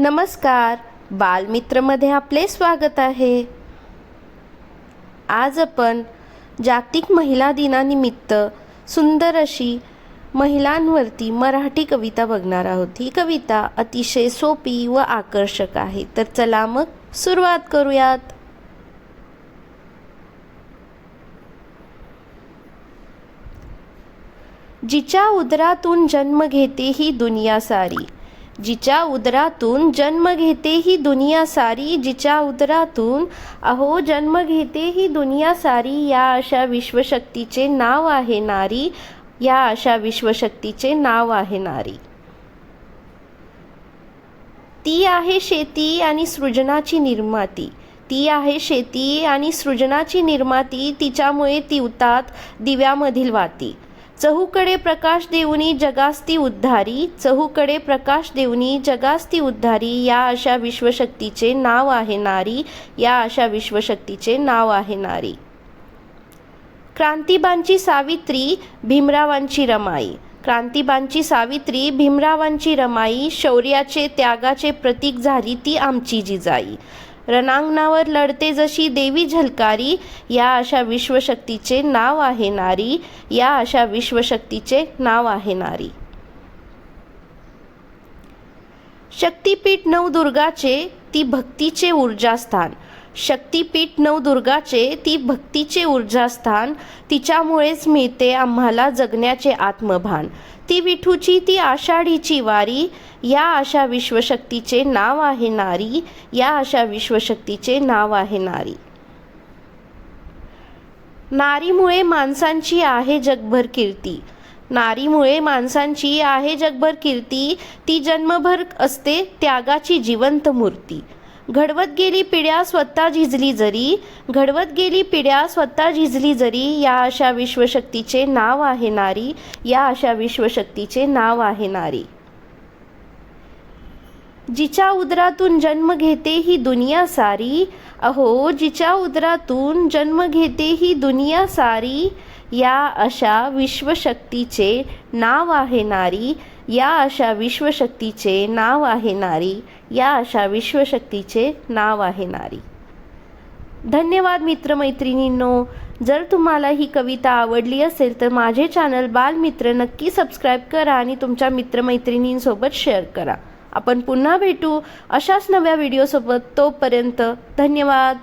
नमस्कार. बालमित्रमध्ये आपले स्वागत आहे. आज आपण जागतिक महिला दिनानिमित्त सुंदर अशी महिलांवरती मराठी कविता बघणार आहोत. ही कविता अतिशय सोपी व आकर्षक आहे. तर चला मग सुरुवात करूयात. जिच्या उदरातून जन्म घेते ही दुनिया सारी. जिच्या उदरातून जन्म घेते ही दुनिया सारी जिच्या उदरातून अहो जन्म घेते ही दुनिया सारी या अशा विश्वशक्तीचे नाव आहे नारी या अशा विश्वशक्तीचे नाव आहे नारी. ती आहे शेती आणि सृजनाची निर्माती. ती आहे शेती आणि सृजनाची निर्माती तिच्यामुळे ती उतात दिव्यामधील वाती. चहूकडे प्रकाश देऊनी जगास्ती उद्धारी चहूकडे प्रकाश देऊनी जगास्ती उद्धारी या अशा विश्वशक्तीचे नाव आहे नारी या अशा विश्वशक्तीचे नाव आहे नारी. क्रांतिबांची सावित्री भीमरावांची रमाई. क्रांतिबांची सावित्री भीमरावांची रमाई शौर्याचे त्यागाचे प्रतीक झाली ती आमची जिजाई. रणांगणावर लढते जशी देवी झलकारी या अशा विश्वशक्तीचे नाव आहे नारी या अशा विश्वशक्तीचे नाव आहे नारी. शक्तीपीठ नवदुर्गाचे ती भक्तीचे ऊर्जास्थान. शक्तीपीठ नवदुर्गाचे ती भक्तीचे ऊर्जास्थान. तिच्यामुळेच मिळते आम्हाला जगण्याचे आत्मभान. ती विठूची ती आषाढीची वारी. या अशा विश्वशक्तीचे नाव आहे नारी. या अशा विश्वशक्तीचे नाव आहे नारी. नारीमुळे माणसांची आहे जगभर कीर्ती. नारीमुळे माणसांची आहे जगभर कीर्ती. ती जन्मभर असते त्यागाची जिवंत मूर्ती. घडवत गेली पिढ्या स्वतः झिजली जरी घडवत गेली पिढ्या स्वतः झिजली जरी या अशा विश्वशक्तीचे नाव आहे नारी या अशा विश्वशक्तीचे नाव आहे नारी. जिच्या उदरातून जन्म घेते ही दुनिया सारी अहो जिच्या उदरातून जन्म घेते ही दुनिया सारी या अशा विश्वशक्तीचे नाव आहे नारी या अशा विश्वशक्तीचे नाव आहे नारी या अशा विश्वशक्तीचे नाव आहे नारी. धन्यवाद मित्रमैत्रिणींनो. जर तुम्हाला ही कविता आवडली असेल तर माझे चॅनल बालमित्र नक्की सबस्क्राईब करा आणि तुमच्या मित्रमैत्रिणींसोबत शेअर करा. आपण पुन्हा भेटू अशाच नव्या व्हिडिओसोबत तोपर्यंत धन्यवाद.